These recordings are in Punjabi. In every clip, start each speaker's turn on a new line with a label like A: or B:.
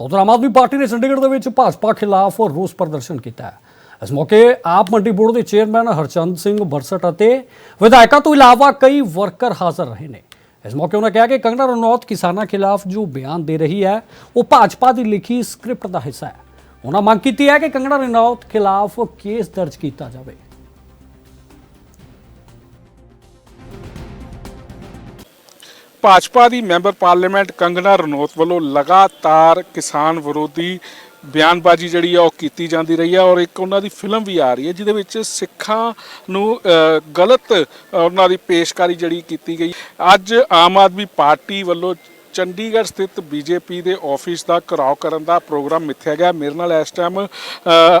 A: ਤਾਂ ਉਧਰ ਆਮ ਆਦਮੀ ਪਾਰਟੀ ਨੇ ਚੰਡੀਗੜ੍ਹ ਦੇ ਵਿੱਚ ਭਾਜਪਾ ਖਿਲਾਫ ਰੋਸ ਪ੍ਰਦਰਸ਼ਨ ਕੀਤਾ ਹੈ। ਇਸ ਮੌਕੇ ਆਪ ਮੰਡੀ ਬੋਰਡ ਦੇ ਚੇਅਰਮੈਨ ਹਰਚੰਦ ਸਿੰਘ ਬਰਸਟ ਅਤੇ ਵਿਧਾਇਕਾਂ ਤੋਂ ਇਲਾਵਾ ਕਈ ਵਰਕਰ ਹਾਜ਼ਰ ਰਹੇ ਨੇ। ਇਸ ਮੌਕੇ ਉਹਨਾਂ ਕਿਹਾ ਕਿ ਕੰਗਨਾ ਰਣੌਤ ਕਿਸਾਨਾਂ ਖਿਲਾਫ ਜੋ ਬਿਆਨ ਦੇ ਰਹੀ ਹੈ, ਉਹ ਭਾਜਪਾ ਦੀ ਲਿਖੀ ਸਕ੍ਰਿਪਟ ਦਾ ਹਿੱਸਾ ਹੈ। ਉਹਨਾਂ ਮੰਗ ਕੀਤੀ ਹੈ ਕਿ ਕੰਗਨਾ ਰਣੌਤ ਖਿਲਾਫ ਕੇਸ ਦਰਜ ਕੀਤਾ ਜਾਵੇ।
B: ਭਾਜਪਾ ਦੀ ਮੈਂਬਰ ਪਾਰਲੀਮੈਂਟ ਕੰਗਨਾ ਰਣੌਤ ਵੱਲੋਂ ਲਗਾਤਾਰ ਕਿਸਾਨ ਵਿਰੋਧੀ ਬਿਆਨਬਾਜ਼ੀ ਜਿਹੜੀ ਆ ਉਹ ਕੀਤੀ ਜਾਂਦੀ ਰਹੀ ਹੈ ਔਰ ਇੱਕ ਉਹਨਾਂ ਦੀ ਫਿਲਮ ਵੀ ਆ ਰਹੀ ਹੈ, ਜਿਹਦੇ ਵਿੱਚ ਸਿੱਖਾਂ ਨੂੰ ਗਲਤ ਉਹਨਾਂ ਦੀ ਪੇਸ਼ਕਾਰੀ ਜਿਹੜੀ ਕੀਤੀ ਗਈ। ਅੱਜ ਆਮ ਆਦਮੀ ਪਾਰਟੀ ਵੱਲੋਂ ਚੰਡੀਗੜ੍ਹ ਸਥਿਤ ਬੀਜੇਪੀ ਦੇ ਆਫਿਸ ਦਾ ਘਰਾਓ ਕਰਨ ਦਾ ਪ੍ਰੋਗਰਾਮ ਮਿੱਥਿਆ ਗਿਆ। ਮੇਰੇ ਨਾਲ ਇਸ ਟਾਈਮ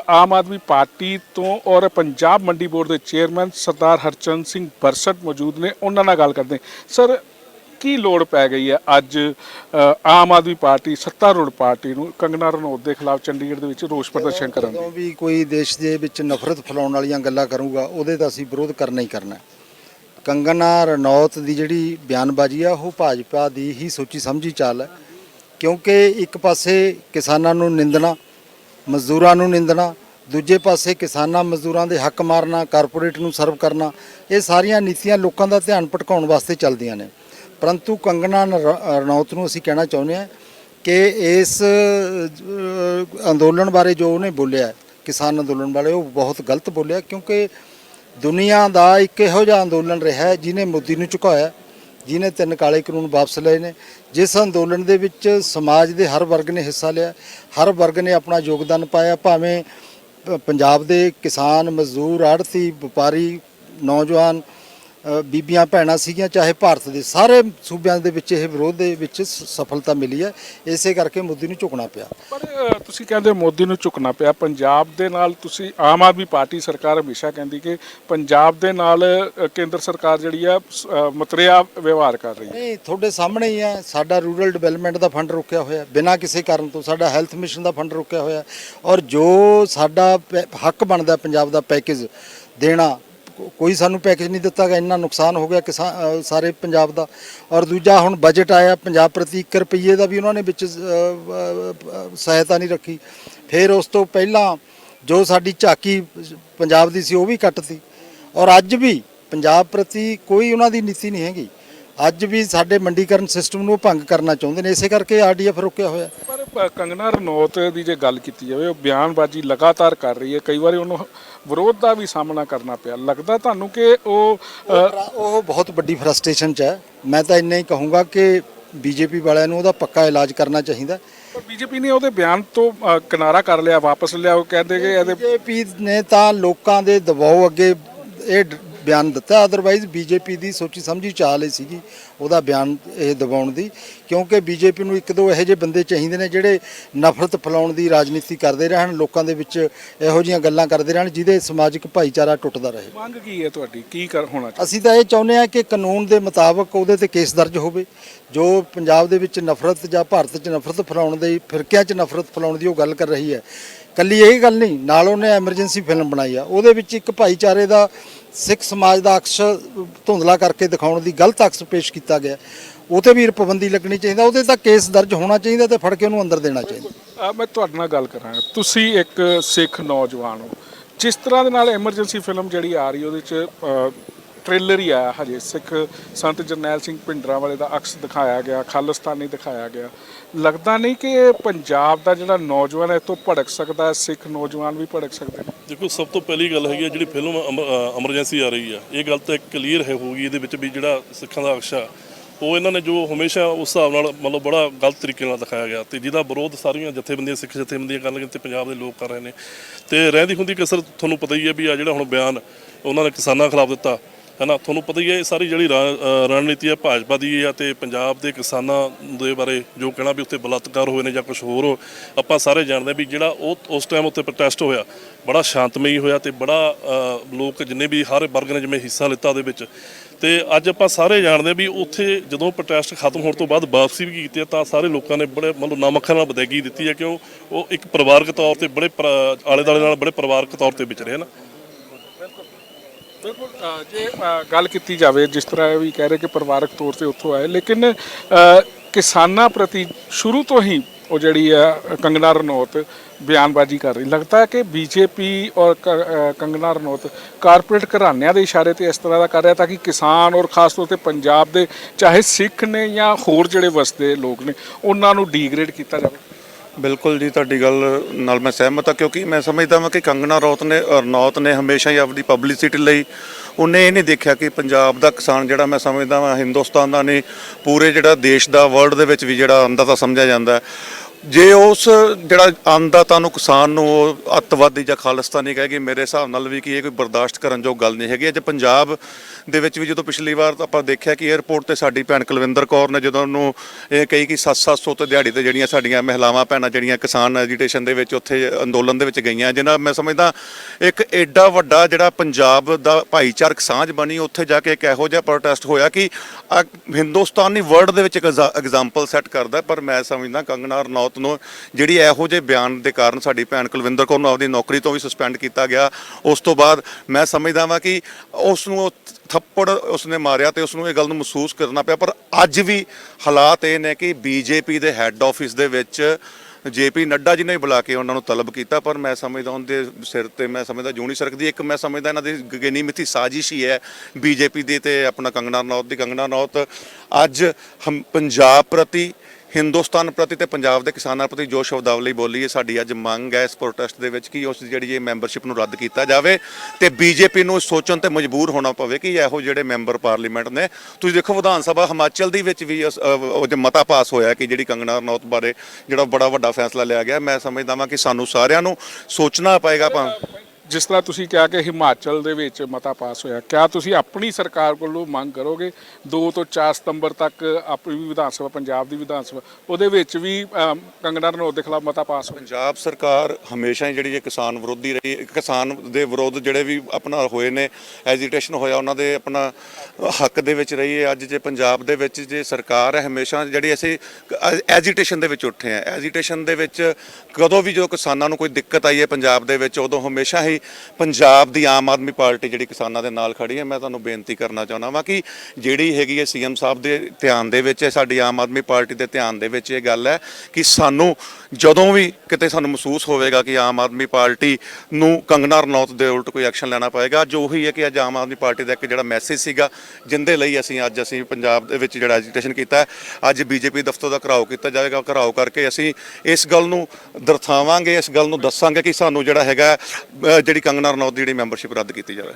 B: ਆਮ ਆਦਮੀ ਪਾਰਟੀ ਤੋਂ ਔਰ ਪੰਜਾਬ ਮੰਡੀ ਬੋਰਡ ਦੇ ਚੇਅਰਮੈਨ ਸਰਦਾਰ ਹਰਚੰਦ ਸਿੰਘ ਬਰਸਟ ਮੌਜੂਦ ਨੇ, ਉਹਨਾਂ ਨਾਲ ਗੱਲ ਕਰਦੇ ਸਰ ਕੀ ਲੋੜ ਪੈ ਗਈ ਹੈ ਅੱਜ ਆਮ ਆਦਮੀ ਪਾਰਟੀ, ਸੱਤਾਰੂੜ ਪਾਰਟੀ ਨੂੰ ਕੰਗਨਾ ਰਣੌਤ ਦੇ ਖਿਲਾਫ ਚੰਡੀਗੜ੍ਹ ਦੇ ਵਿੱਚ ਰੋਸ ਪ੍ਰਦਰਸ਼ਨ ਕਰਨ ਦੀ?
C: ਵੀ ਕੋਈ ਦੇਸ਼ ਦੇ ਵਿੱਚ ਨਫ਼ਰਤ ਫੈਲਾਉਣ ਵਾਲੀਆਂ ਗੱਲਾਂ ਕਰੂਗਾ, ਉਹਦੇ ਤਾਂ ਅਸੀਂ ਵਿਰੋਧ ਕਰਨਾ ਹੀ ਕਰਨਾ ਹੈ। ਕੰਗਨਾ ਰਣੌਤ ਦੀ ਜਿਹੜੀ ਬਿਆਨਬਾਜ਼ੀ ਆ, ਉਹ ਭਾਜਪਾ ਦੀ ਹੀ ਸੋਚੀ ਸਮਝੀ ਚਾਲ ਹੈ। ਕਿਉਂਕਿ ਇੱਕ ਪਾਸੇ ਕਿਸਾਨਾਂ ਨੂੰ ਨਿੰਦਣਾ, ਮਜ਼ਦੂਰਾਂ ਨੂੰ ਨਿੰਦਣਾ, ਦੂਜੇ ਪਾਸੇ ਕਿਸਾਨਾਂ ਮਜ਼ਦੂਰਾਂ ਦੇ ਹੱਕ ਮਾਰਨਾ, ਕਾਰਪੋਰੇਟ ਨੂੰ ਸਰਵ ਕਰਨਾ, ਇਹ ਸਾਰੀਆਂ ਨੀਤੀਆਂ ਲੋਕਾਂ ਦਾ ਧਿਆਨ ਭਟਕਾਉਣ ਵਾਸਤੇ ਚੱਲਦੀਆਂ ਨੇ। ਪਰੰਤੂ ਕੰਗਣਾ ਰਣੌਤ ਨੂੰ ਅਸੀਂ ਕਹਿਣਾ ਚਾਹੁੰਦੇ ਹਾਂ ਕਿ ਇਸ ਅੰਦੋਲਨ ਬਾਰੇ ਜੋ ਉਹਨੇ ਬੋਲਿਆ, ਕਿਸਾਨ ਅੰਦੋਲਨ ਬਾਰੇ, ਉਹ ਬਹੁਤ ਗਲਤ ਬੋਲਿਆ ਕਿਉਂਕਿ ਦੁਨੀਆ ਦਾ ਇੱਕ ਇਹੋ ਜਿਹਾ ਅੰਦੋਲਨ ਰਿਹਾ ਜਿਹਨੇ ਮੋਦੀ ਨੂੰ ਝੁਕਾਇਆ, ਜਿਹਨੇ ਤਿੰਨ ਕਾਲੇ ਕਾਨੂੰਨ ਵਾਪਸ ਲਏ ਨੇ, ਜਿਸ ਅੰਦੋਲਨ ਦੇ ਵਿੱਚ ਸਮਾਜ ਦੇ ਹਰ ਵਰਗ ਨੇ ਹਿੱਸਾ ਲਿਆ, ਹਰ ਵਰਗ ਨੇ ਆਪਣਾ ਯੋਗਦਾਨ ਪਾਇਆ, ਭਾਵੇਂ ਪੰਜਾਬ ਦੇ ਕਿਸਾਨ, ਮਜ਼ਦੂਰ ਆੜਤੀ ਵਪਾਰੀ, ਨੌਜਵਾਨ ਬੀਬੀਆਂ ਭੈਣਾਂ ਸੀਗੀਆਂ ਚਾਹੇ ਭਾਰਤ ਦੇ ਸਾਰੇ ਸੂਬਿਆਂ ਦੇ ਵਿੱਚ ਇਹ ਵਿਰੋਧ ਦੇ ਵਿੱਚ ਸ- ਸਫਲਤਾ ਮਿਲੀ ਹੈ ਇਸੇ ਕਰਕੇ ਮੋਦੀ ਨੂੰ ਝੁਕਣਾ ਪਿਆ।
B: ਪਰ ਅ, ਤੁਸੀਂ ਕਹਿੰਦੇ ਹੋ ਮੋਦੀ ਨੂੰ ਝੁਕਣਾ ਪਿਆ ਪੰਜਾਬ ਦੇ ਨਾਲ ਤੁਸੀਂ ਆਮ ਆਦਮੀ ਪਾਰਟੀ ਸਰਕਾਰ ਹਮੇਸ਼ਾ ਕਹਿੰਦੀ ਕਿ ਪੰਜਾਬ ਦੇ ਨਾਲ ਅ, ਕੇਂਦਰ ਸਰਕਾਰ ਜਿਹੜੀ ਆ ਸ- ਅ, ਮਤਰਿਆ ਵਿਵਹਾਰ ਕਰ ਰਹੀ ਹੈ।
C: ਨਹੀਂ ਤੁਹਾਡੇ ਸਾਹਮਣੇ ਹੀ ਹੈ ਸਾਡਾ ਰੂਰਲ ਡਿਵੈਲਪਮੈਂਟ ਦਾ ਫੰਡ ਰੁਕਿਆ ਹੋਇਆ ਬਿਨਾਂ ਕਿਸੇ ਕਾਰਨ ਤੋਂ ਸਾਡਾ ਹੈਲਥ ਮਿਸ਼ਨ ਦਾ ਫੰਡ ਰੁਕਿਆ ਹੋਇਆ ਔਰ ਜੋ ਸਾਡਾ ਪੈ- ਹੱਕ ਬਣਦਾ ਪੰਜਾਬ ਦਾ ਪੈਕੇਜ ਦੇਣਾ ਕੋਈ ਸਾਨੂੰ ਪੈਕੇਜ ਨਹੀਂ ਦਿੱਤਾ ਗਿਆ, ਇੰਨਾ ਨੁਕਸਾਨ ਹੋ ਗਿਆ ਕਿਸਾਨ ਸਾਰੇ ਪੰਜਾਬ ਦਾ। ਔਰ ਦੂਜਾ ਹੁਣ ਬਜਟ ਆਇਆ ਪੰਜਾਬ ਪ੍ਰਤੀ 1 ਰੁਪਏ ਦਾ ਵੀ ਉਹਨਾਂ ਨੇ ਵਿੱਚ ਸਹਾਇਤਾ ਨਹੀਂ ਰੱਖੀ। ਫਿਰ ਉਸ ਤੋਂ ਪਹਿਲਾਂ ਜੋ ਸਾਡੀ ਝਾਕੀ ਪੰਜਾਬ ਦੀ ਸੀ, ਉਹ ਵੀ ਕੱਟਤੀ। ਔਰ ਅੱਜ ਵੀ ਪੰਜਾਬ ਪ੍ਰਤੀ ਕੋਈ ਉਹਨਾਂ ਦੀ ਨੀਤੀ ਨਹੀਂ ਹੈਗੀ। ਅੱਜ ਵੀ ਸਾਡੇ ਮੰਡੀਕਰਨ ਸਿਸਟਮ ਨੂੰ ਉਹ ਭੰਗ ਕਰਨਾ ਚਾਹੁੰਦੇ ਨੇ, ਇਸੇ ਕਰਕੇ ਆਰਡੀਐਫ ਰੁਕਿਆ ਹੋਇਆ।
B: ਪਰ ਪ- ਕੰਗਨਾ ਰਣੌਤ ਦੀ ਜੇ ਗੱਲ ਕੀਤੀ ਜਾਵੇ, ਉਹ ਬਿਆਨਬਾਜ਼ੀ ਲਗਾਤਾਰ ਕਰ ਰਹੀ ਹੈ। ਕਈ ਵਾਰੀ ਉਹਨੂੰ ਵਿਰੋਧ ਦਾ ਵੀ ਸਾਹਮਣਾ ਕਰਨਾ ਪਿਆ। ਲੱਗਦਾ ਤੁਹਾਨੂੰ ਕਿ ਉਹ
C: ਉਹ ਬਹੁਤ ਵੱਡੀ ਫਰਸਟ੍ਰੇਸ਼ਨ ਚ ਹੈ। ਮੈਂ ਤਾਂ ਇੰਨਾ ਹੀ ਕਹੂੰਗਾ ਕਿ ਬੀਜੇਪੀ ਵਾਲਿਆਂ ਨੂੰ ਉਹਦਾ ਪੱਕਾ ਇਲਾਜ ਕਰਨਾ ਚਾਹੀਦਾ
B: ਪਰ ਬੀਜੇਪੀ ਨੇ ਉਹਦੇ ਬਿਆਨ ਤੋਂ ਅ, ਕਿਨਾਰਾ ਕਰ ਲਿਆ ਵਾਪਸ ਲਿਆ ਉਹ ਕਹਿੰਦੇ ਕਿ ਇਹਦੇ
C: ਬੀਜੇਪੀ ਨੇ ਤਾਂ ਲੋਕਾਂ ਦੇ ਦਬਾਅ ਅੱਗੇ ਇਹ ਡ- ਬਿਆਨ ਦਿੱਤਾ। ਅਦਰਵਾਈਜ਼ ਬੀਜੇਪੀ ਦੀ ਸੋਚੀ ਸਮਝੀ ਚਾਲ ਹੀ ਸੀਗੀ ਉਹਦਾ ਬਿਆਨ ਇਹ ਦਬਾਉਣ ਦੀ। ਕਿਉਂਕਿ ਬੀਜੇਪੀ ਨੂੰ ਇੱਕ ਦੋ ਇਹੋ ਜਿਹੇ ਬੰਦੇ ਚਾਹੀਦੇ ਨੇ ਜਿਹੜੇ ਨਫ਼ਰਤ ਫੈਲਾਉਣ ਦੀ ਰਾਜਨੀਤੀ ਕਰਦੇ ਰਹਿਣ ਲੋਕਾਂ ਦੇ ਵਿੱਚ ਇਹੋ ਜਿਹੀਆਂ ਗੱਲਾਂ ਕਰਦੇ ਰਹਿਣ ਜਿਹਦੇ ਸਮਾਜਿਕ ਭਾਈਚਾਰਾ ਟੁੱਟਦਾ ਰਹੇ।
B: ਮੰਗ ਕੀ ਹੈ ਤੁਹਾਡੀ? ਕੀ ਕਰ ਹੋਣਾ ਚਾਹੀਦਾ?
C: ਅਸੀਂ ਤਾਂ ਇਹ ਚਾਹੁੰਦੇ ਹਾਂ ਕਿ ਕਾਨੂੰਨ ਦੇ ਮੁਤਾਬਕ ਉਹਦੇ ਤੇ ਕੇਸ ਦਰਜ ਹੋਵੇ। ਜੋ ਪੰਜਾਬ ਦੇ ਵਿੱਚ ਨਫ਼ਰਤ ਜਾਂ ਭਾਰਤ 'ਚ ਨਫ਼ਰਤ ਫੈਲਾਉਣ ਦੀ ਫਿਰਕਿਆਂ 'ਚ ਨਫ਼ਰਤ ਫੈਲਾਉਣ ਦੀ ਉਹ ਗੱਲ ਕਰ ਰਹੀ ਹੈ। ਕੱਲੀ ਇਹ ਗੱਲ ਨਹੀਂ, ਨਾਲ ਉਹਨੇ ਐਮਰਜੈਂਸੀ ਫਿਲਮ ਬਣਾਈ ਆ। ਉਹਦੇ ਵਿੱਚ ਇੱਕ ਭਾਈਚਾਰੇ ਦਾ ਸਿੱਖ ਸਮਾਜ ਦਾ ਅਕਸ਼ ਧੁੰਦਲਾ ਕਰਕੇ ਦਿਖਾਉਣ ਦੀ ਗਲਤ ਅਕਸ਼ ਪੇਸ਼ ਕੀਤਾ ਗਿਆ। ਉਹ ਤੇ ਵੀ ਪਾਬੰਦੀ ਲੱਗਣੀ ਚਾਹੀਦਾ, ਉਹਦੇ ਤਾਂ ਕੇਸ ਦਰਜ ਹੋਣਾ ਚਾਹੀਦਾ ਤੇ ਫੜ ਕੇ ਉਹਨੂੰ ਅੰਦਰ ਦੇਣਾ ਚਾਹੀਦਾ।
B: ਮੈਂ ਤੁਹਾਡੇ ਨਾਲ ਗੱਲ ਕਰਾਂਗਾ ਤੁਸੀਂ ਇੱਕ ਸਿੱਖ ਨੌਜਵਾਨ ਹੋ। ਜਿਸ ਤਰ੍ਹਾਂ ਦੇ ਨਾਲ ਐਮਰਜੈਂਸੀ ਫਿਲਮ ਜਿਹੜੀ ਆ ਰਹੀ, ਉਹਦੇ ਚ ਟ੍ਰੇਲਰ ਹੀ ਆਇਆ ਹਜੇ। ਸਿੱਖ ਸੰਤ ਜਰਨੈਲ ਸਿੰਘ ਭਿੰਡਰਾਂ ਵਾਲੇ ਦਾ ਅਕਸ ਦਿਖਾਇਆ ਗਿਆ, ਖਾਲਿਸਤਾਨੀ ਦਿਖਾਇਆ ਗਿਆ। ਲੱਗਦਾ ਨਹੀਂ ਕਿ ਪੰਜਾਬ ਦਾ ਜਿਹੜਾ ਨੌਜਵਾਨ ਹੈ ਤੋਂ ਭੜਕ ਸਕਦਾ ਹੈ, ਸਿੱਖ ਨੌਜਵਾਨ ਵੀ ਭੜਕ ਸਕਦੇ ਨੇ।
D: ਦੇਖੋ, ਸਭ ਤੋਂ ਪਹਿਲੀ ਗੱਲ ਹੈਗੀ ਹੈ ਜਿਹੜੀ ਫਿਲਮ ਐਮਰਜੈਂਸੀ ਆ ਰਹੀ ਆ, ਇਹ ਗੱਲ ਤਾਂ ਕਲੀਅਰ ਹੈ ਹੋਊਗੀ ਇਹਦੇ ਵਿੱਚ ਵੀ ਜਿਹੜਾ ਸਿੱਖਾਂ ਦਾ ਅਕਸ਼ਾ ਉਹ ਇਹਨਾਂ ਨੇ ਜੋ ਹਮੇਸ਼ਾ ਉਸ ਹਿਸਾਬ ਨਾਲ ਮਤਲਬ ਬੜਾ ਗਲਤ ਤਰੀਕੇ ਨਾਲ ਦਿਖਾਇਆ ਗਿਆ ਤੇ ਜਿਹਦਾ ਵਿਰੋਧ ਸਾਰੀਆਂ ਜਥੇਬੰਦੀਆਂ, ਸਿੱਖ ਜਥੇਬੰਦੀਆਂ ਕਰਨ ਰਹੀਆਂ ਤੇ ਪੰਜਾਬ ਦੇ ਲੋਕ ਕਰ ਰਹੇ ਨੇ। ਤੇ ਰਹਿੰਦੀ ਹੁੰਦੀ ਕਸਰ ਤੁਹਾਨੂੰ ਪਤਾ ਹੀ ਹੈ ਵੀ ਆ ਜਿਹੜਾ ਹੁਣ ਬਿਆਨ ਉਹਨਾਂ ਨੇ ਕਿਸਾਨਾਂ ਖਿਲਾਫ ਦਿੱਤਾ ਹੈਨਾ, ਤੁਹਾਨੂੰ ਪਤਾ ਹੀ ਹੈ, ਇਹ ਸਾਰੀ ਜਿਹੜੀ ਰਣਨੀਤੀ ਹੈ ਭਾਜਪਾ ਦੀ ਆ ਤੇ ਪੰਜਾਬ ਦੇ ਕਿਸਾਨਾਂ ਦੇ ਬਾਰੇ ਜੋ ਕਹਿਣਾ ਵੀ ਉੱਥੇ ਬਲਾਤਕਾਰ ਹੋਏ ਨੇ ਜਾਂ ਕੁਝ ਹੋਰ, ਆਪਾਂ ਸਾਰੇ ਜਾਣਦੇ ਹਾਂ ਵੀ ਜਿਹੜਾ ਉਹ, ਉਸ ਟਾਈਮ ਉੱਥੇ ਪ੍ਰੋਟੈਸਟ ਹੋਇਆ, ਬੜਾ ਸ਼ਾਂਤਮਈ ਹੋਇਆ ਤੇ ਬੜਾ ਲੋਕ ਜਿੰਨੇ ਵੀ ਹਰ ਵਰਗ ਨੇ ਜਿਵੇਂ ਹਿੱਸਾ ਲਿੱਤਾ ਉਹਦੇ ਵਿੱਚ। ਤੇ ਅੱਜ ਆਪਾਂ ਸਾਰੇ ਜਾਣਦੇ ਹਾਂ ਵੀ ਉੱਥੇ ਜਦੋਂ ਪ੍ਰੋਟੈਸਟ ਖਤਮ ਹੋਣ ਤੋਂ ਬਾਅਦ ਵਾਪਸੀ ਵੀ ਕੀਤੀ ਹੈ, ਤਾਂ ਸਾਰੇ ਲੋਕਾਂ ਨੇ ਬੜੇ ਮਤਲਬ ਨਮੱਖਾਂ ਨਾਲ ਵਿਦਾਇਗੀ ਦਿੱਤੀ ਹੈ ਕਿਉਂ ਉਹ ਇੱਕ ਪਰਿਵਾਰਕ ਤੌਰ ਤੇ ਬੜੇ ਪਰ- ਆਲੇ ਦੁਆਲੇ ਨਾਲ ਬੜੇ ਪਰਿਵਾਰਕ ਤੌਰ ਤੇ ਵਿਚਰੇ ਹਨ।
B: ਬਿਲਕੁਲ ਅ, ਜੇ ਅ, ਗੱਲ ਕੀਤੀ ਜਾਵੇ ਜਿਸ ਤਰ੍ਹਾਂ ਇਹ ਵੀ ਕਹਿ ਰਹੇ ਕਿ ਪਰਿਵਾਰਕ ਤੌਰ ਤੇ ਉੱਥੋਂ ਆਏ ਲੇਕਿਨ ਅ, ਕਿਸਾਨਾਂ ਪ੍ਰਤੀ ਸ਼ੁਰੂ ਤੋਂ ਹੀ ਉਹ ਜਿਹੜੀ ਹੈ ਕੰਗਨਾ ਰਣੌਤ ਬਿਆਨਬਾਜ਼ੀ ਕਰ ਰਹੀ। ਲੱਗਦਾ ਹੈ ਕਿ ਬੀਜੇਪੀ ਔਰ ਕ- ਅ, ਕੰਗਨਾ ਰਣੌਤ ਕਾਰਪੋਰੇਟ ਘਰਾਣਿਆਂ ਦੇ ਇਸ਼ਾਰੇ ਤੇ ਇਸ ਤਰ੍ਹਾਂ ਦਾ ਕਰ ਰਿਹਾ ਤਾਂ ਕਿ ਕਿਸਾਨ ਔਰ ਖਾਸ ਤੌਰ ਤੇ ਪੰਜਾਬ ਦੇ ਚਾਹੇ ਸਿੱਖ ਨੇ ਜਾਂ ਹੋਰ ਜਿਹੜੇ ਵਸਦੇ ਲੋਕ ਨੇ ਉਹਨਾਂ ਨੂੰ ਡੀਗ੍ਰੇਡ ਕੀਤਾ ਜਾਵੇ।
E: ਬਿਲਕੁਲ ਜੀ, ਤੁਹਾਡੀ ਗੱਲ ਨਾਲ ਮੈਂ ਸਹਿਮਤ ਹਾਂ, ਕਿਉਂਕਿ ਮੈਂ ਸਮਝਦਾ ਹਾਂ ਕਿ ਕੰਗਣਾ ਰੌਤ ਨੇ ਰਣੌਤ ਨੇ ਹਮੇਸ਼ਾ ਹੀ ਆਪਣੀ ਪਬਲਿਸਿਟੀ ਲਈ ਉਹਨੇ ਇਹ ਨਹੀਂ ਦੇਖਿਆ ਕਿ ਪੰਜਾਬ ਦਾ ਕਿਸਾਨ ਜਿਹੜਾ ਮੈਂ ਸਮਝਦਾ ਹਾਂ ਹਿੰਦੁਸਤਾਨ ਦਾ ਨਹੀਂ, ਪੂਰੇ ਜਿਹੜਾ ਦੇਸ਼ ਦਾ ਵਰਲਡ ਦੇ ਵਿੱਚ ਵੀ ਜਿਹੜਾ ਅੰਨਦਾਤਾ ਸਮਝਿਆ ਜਾਂਦਾ ਜੇ ਉਸ ਜਿਹੜਾ ਅੰਨਦਾਤਾ ਨੂੰ ਕਿਸਾਨ ਨੂੰ ਉਹ ਅੱਤਵਾਦੀ ਜਾਂ ਖਾਲਿਸਤਾਨੀ ਕਹਿ ਕਹੇਗੀ ਮੇਰੇ ਹਿਸਾਬ ਨਾਲ ਵੀ ਕਿ ਇਹ ਕੋਈ ਬਰਦਾਸ਼ਤ ਕਰਨ ਜੋ ਗੱਲ ਨਹੀਂ ਹੈਗੀ। ਅੱਜ ਪੰਜਾਬ ਦੇ ਵਿੱਚ ਵੀ ਜਦੋਂ ਪਿਛਲੀ ਵਾਰ ਆਪਾਂ ਦੇਖਿਆ ਕਿ 에ਅਰਪੋਰਟ ਤੇ ਸਾਡੀ ਭੈਣ ਕੁਲਵਿੰਦਰ ਕੌਰ ਨੇ ਜਦੋਂ ਉਹਨੂੰ ਇਹ ਕਹੀ ਕਿ 7-700 ਤੇ ਦਿਹਾੜੀ ਤੇ ਜਿਹੜੀਆਂ ਸਾਡੀਆਂ ਮਹਿਲਾਵਾਂ, ਭੈਣਾਂ, ਜਿਹੜੀਆਂ ਕਿਸਾਨ ਐਜੀਟੇਸ਼ਨ ਦੇ ਵਿੱਚ ਉੱਥੇ ਅੰਦੋਲਨ ਦੇ ਵਿੱਚ ਗਈਆਂ ਜਿਹਨਾਂ ਮੈਂ ਸਮਝਦਾ ਇੱਕ ਐਡਾ ਵੱਡਾ ਜਿਹੜਾ ਪੰਜਾਬ ਦਾ ਭਾਈਚਾਰਕ ਸਾਂਝ ਬਣੀ, ਉੱਥੇ ਜਾ ਕੇ ਇੱਕ ਇਹੋ ਜਿਹਾ ਪ੍ਰੋਟੈਸਟ ਹੋਇਆ ਕਿ ਆ ਹਿੰਦੁਸਤਾਨ ਵਰਲਡ ਦੇ ਵਿੱਚ ਇੱਕ ਐਗਜ਼ਾਮਪਲ ਸੈੱਟ ਕਰਦਾ, ਪਰ ਮੈਂ ਸਮਝਦਾ ਕੰਗਨਾ ਰਣੌਤ ਨੂੰ ਜਿਹੜੀ ਇਹੋ ਜਿਹੇ ਬਿਆਨ ਦੇ ਕਾਰਨ ਸਾਡੀ ਭੈਣ ਕੁਲਵਿੰਦਰ ਕੌਰ ਨੂੰ ਆਪਣੀ ਨੌਕਰੀ ਤੋਂ ਵੀ ਸਸਪੈਂਡ ਕੀਤਾ ਗਿਆ। ਉਸ ਤੋਂ ਬਾਅਦ ਮੈਂ ਸਮਝਦਾ ਵਾਂ ਕਿ ਉਸ ਨੂੰ ਥੱਪੜ ਉਸਨੇ ਮਾਰਿਆ ਤੇ ਉਸ ਨੂੰ ਇਹ ਗੱਲ ਨੂੰ ਮਹਿਸੂਸ ਕਰਨਾ ਪਿਆ। ਪਰ ਅੱਜ ਵੀ ਹਾਲਾਤ ਇਹ ਨੇ ਕਿ ਬੀਜੇਪੀ ਦੇ ਹੈੱਡ ਆਫਿਸ ਦੇ ਵਿੱਚ ਜੇਪੀ ਨੱਡਾ ਜੀ ਨੇ ਬੁਲਾ ਕੇ ਉਹਨਾਂ ਨੂੰ ਤਲਬ ਕੀਤਾ। ਪਰ ਮੈਂ ਸਮਝਦਾ ਉਹਦੇ ਸਿਰ ਤੇ ਮੈਂ ਸਮਝਦਾ ਜੂ ਨਹੀਂ ਸਕਦੀ ਇੱਕ ਮੈਂ ਸਮਝਦਾ ਇਹਨਾਂ ਦੀ ਗਿਨੀ ਮਿੱਥੀ ਸਾਜ਼ਿਸ਼ ਹੀ ਹੈ ਬੀਜੇਪੀ ਦੀ ਤੇ ਆਪਣਾ ਕੰਗਣਾ ਨੌਤ ਦੀ। ਕੰਗਣਾ ਨੌਤ ਅੱਜ ਹਮ ਪੰਜਾਬ ਪ੍ਰਤੀ ਹਿੰਦੁਸਤਾਨ ਪ੍ਰਤੀ ਤੇ ਪੰਜਾਬ ਦੇ ਕਿਸਾਨਾਂ ਪ੍ਰਤੀ ਜੋ ਸ਼ਬਦਾਵਲੀ ਬੋਲੀ ਹੈ ਸਾਡੀ ਅੱਜ ਮੰਗ ਹੈ ਇਸ ਪ੍ਰੋਟੈਸਟ ਦੇ ਵਿੱਚ ਕਿ ਉਸ ਜਿਹੜੀ ਇਹ ਮੈਂਬਰਸ਼ਿਪ ਨੂੰ ਰੱਦ ਕੀਤਾ ਜਾਵੇ ਤੇ ਬੀਜੇਪੀ ਨੂੰ ਸੋਚਣ ਤੇ ਮਜਬੂਰ ਹੋਣਾ ਪਵੇ ਕਿ ਇਹੋ ਜਿਹੜੇ ਮੈਂਬਰ ਪਾਰਲੀਮੈਂਟ ਨੇ। ਤੁਸੀਂ ਦੇਖੋ ਵਿਧਾਨ ਸਭਾ ਹਿਮਾਚਲ ਦੀ ਵਿੱਚ ਵੀ ਉਹ ਜੋ ਮਤਾ ਪਾਸ ਹੋਇਆ ਕਿ ਜਿਹੜੀ ਕੰਗਣਾ ਰਣੌਤ ਬਾਰੇ ਜਿਹੜਾ ਬੜਾ ਵੱਡਾ ਫੈਸਲਾ ਲਿਆ ਗਿਆ, ਮੈਂ ਸਮਝਦਾ ਹਾਂ ਕਿ ਸਾਨੂੰ ਸਾਰਿਆਂ ਨੂੰ ਸੋਚਣਾ ਪਏਗਾ ਭਾਂ
B: ਜਿਸ ਤਰ੍ਹਾਂ ਤੁਸੀਂ ਕਿਹਾ ਕਿ ਹਿਮਾਚਲ ਦੇ ਵਿੱਚ ਮਤਾ ਪਾਸ ਹੋਇਆ, ਕਿਆ ਤੁਸੀਂ ਆਪਣੀ ਸਰਕਾਰ ਕੋਲੋਂ ਮੰਗ ਕਰੋਗੇ 2 ਤੋਂ 4 ਸਤੰਬਰ ਤੱਕ ਆਪਣੀ ਵੀ ਵਿਧਾਨ ਸਭਾ, ਪੰਜਾਬ ਦੀ ਵਿਧਾਨ ਸਭਾ, ਉਹਦੇ ਵਿੱਚ ਵੀ ਕੰਗਣਾ ਕੰਗਨਾ ਰਣੌਤ ਦੇ ਖਿਲਾਫ ਮਤਾ ਪਾਸ ਹੋਵੇ
E: ਪੰਜਾਬ ਸਰਕਾਰ ਹਮੇਸ਼ਾ ਹੀ ਜਿਹੜੀ ਇਹ ਕਿਸਾਨ ਵਿਰੋਧੀ ਰਹੀ ਕਿਸਾਨ ਦੇ ਵਿਰੋਧ ਜਿਹੜੇ ਵੀ ਆਪਣਾ ਹੋਏ ਨੇ ਐਜੀਟੇਸ਼ਨ ਹੋਇਆ, ਉਹਨਾਂ ਦੇ ਆਪਣਾ ਹੱਕ ਦੇ ਵਿੱਚ ਰਹੀ ਹੈ। ਅੱਜ ਜੇ ਪੰਜਾਬ ਦੇ ਵਿੱਚ ਜੇ ਸਰਕਾਰ ਹੈ, ਹਮੇਸ਼ਾ ਜਿਹੜੀ ਅਸੀਂ ਐਜੀਟੇਸ਼ਨ ਦੇ ਵਿੱਚ ਉੱਠੇ ਆ ਐਜੀਟੇਸ਼ਨ ਦੇ ਵਿੱਚ ਕਦੋਂ ਵੀ ਜੋ ਕਿਸਾਨਾਂ ਨੂੰ ਕੋਈ ਦਿੱਕਤ ਆਈ ਹੈ ਪੰਜਾਬ ਦੇ ਵਿੱਚ, ਉਦੋਂ ਹਮੇਸ਼ਾ ਹੀ ਪੰਜਾਬ ਦੀ ਆਮ ਆਦਮੀ ਪਾਰਟੀ ਜਿਹੜੀ ਕਿਸਾਨਾਂ ਦੇ ਨਾਲ ਖੜੀ ਹੈ ਮੈਂ ਤੁਹਾਨੂੰ ਬੇਨਤੀ ਕਰਨਾ ਚਾਹੁੰਦਾ ਵਾਂ ਕਿ ਜਿਹੜੀ ਹੈਗੀ ਹੈ ਸੀਐਮ ਸਾਹਿਬ ਦੇ ਧਿਆਨ ਦੇ ਵਿੱਚ ਸਾਡੀ ਆਮ ਆਦਮੀ ਪਾਰਟੀ ਦੇ ਧਿਆਨ ਦੇ ਵਿੱਚ ਇਹ ਗੱਲ ਹੈ ਕਿ ਸਾਨੂੰ ਜਦੋਂ ਵੀ ਕਿਤੇ ਸਾਨੂੰ ਮਹਿਸੂਸ ਹੋਵੇਗਾ ਕਿ ਆਮ ਆਦਮੀ ਪਾਰਟੀ ਨੂੰ ਕੰਗਨਾ ਰਣੌਤ ਦੇ ਉਲਟ ਕੋਈ ਐਕਸ਼ਨ ਲੈਣਾ ਪਏਗਾ ਜੋ ਉਹੀ ਹੈ ਕਿ ਅੱਜ ਆਮ ਆਦਮੀ ਪਾਰਟੀ ਦਾ ਇੱਕ ਜਿਹੜਾ ਮੈਸੇਜ ਸੀਗਾ ਜਿੰਦੇ ਲਈ ਅਸੀਂ ਅੱਜ ਅਸੀਂ ਪੰਜਾਬ ਦੇ ਵਿੱਚ ਜਿਹੜਾ ਐਜੀਟੇਸ਼ਨ ਕੀਤਾ ਹੈ, ਅੱਜ ਬੀਜੇਪੀ ਦਫ਼ਤਰ ਦਾ ਘਰਾਓ ਕੀਤਾ ਜਾਵੇਗਾ ਘਰਾਓ ਕਰਕੇ ਅਸੀਂ ਇਸ ਗੱਲ ਨੂੰ ਦਰਸਾਵਾਂਗੇ ਇਸ ਗੱਲ ਨੂੰ ਦੱਸਾਂਗੇ ਕਿ ਸਾਨੂੰ ਜਿਹੜਾ ਹੈਗਾ ਜਿਹੜੀ ਕੰਗਨਾ ਰਣੌਤ ਦੀ ਜਿਹੜੀ ਮੈਂਬਰਸ਼ਿਪ ਰੱਦ ਕੀਤੀ ਜਾਵੇ।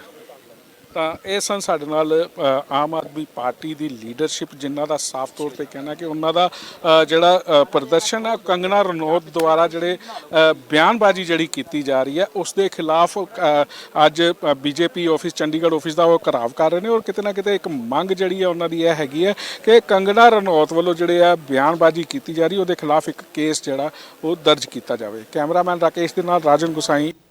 B: ਤਾਂ ਇਹ ਸਨ ਸਾਡੇ ਨਾਲ ਅ, ਆਮ ਆਦਮੀ ਪਾਰਟੀ ਦੀ ਲੀਡਰਸ਼ਿਪ ਜਿਨ੍ਹਾਂ ਦਾ ਸਾਫ਼ ਤੌਰ ਤੇ ਕਹਿਣਾ ਕਿ ਉਹਨਾਂ ਦਾ ਅ, ਜਿਹੜਾ ਅ, ਪ੍ਰਦਰਸ਼ਨ ਹੈ ਕੰਗਨਾ ਰਣੌਤ ਦੁਆਰਾ ਜਿਹੜੇ ਅ, ਬਿਆਨਬਾਜ਼ੀ ਜਿਹੜੀ ਕੀਤੀ ਜਾ ਰਹੀ ਹੈ ਉਸ ਦੇ ਖਿਲਾਫ ਅ, ਅੱਜ ਬੀਜੇਪੀ ਆਫਿਸ ਚੰਡੀਗੜ੍ਹ ਆਫਿਸ ਦਾ ਉਹ ਘਰਾਵ ਕਰ ਰਹੇ ਨੇ ਔਰ ਕਿਤੇ ਨਾ ਕਿਤੇ ਇੱਕ ਮੰਗ ਜਿਹੜੀ ਹੈ ਉਹਨਾਂ ਦੀ ਇਹ ਹੈਗੀ ਹੈ ਕਿ ਕੰਗਨਾ ਰਣੌਤ ਵੱਲੋਂ ਜਿਹੜੇ ਆ ਬਿਆਨਬਾਜ਼ੀ ਕੀਤੀ ਜਾ ਰਹੀ ਉਹਦੇ ਖਿਲਾਫ ਇੱਕ ਕੇਸ ਜਿਹੜਾ ਉਹ ਦਰਜ ਕੀਤਾ ਜਾਵੇ। ਕੈਮਰਾਮੈਨ ਰਾਕੇਸ਼ ਦੇ ਨਾਲ ਰਾਜਨ ਗੁਸਾਈ।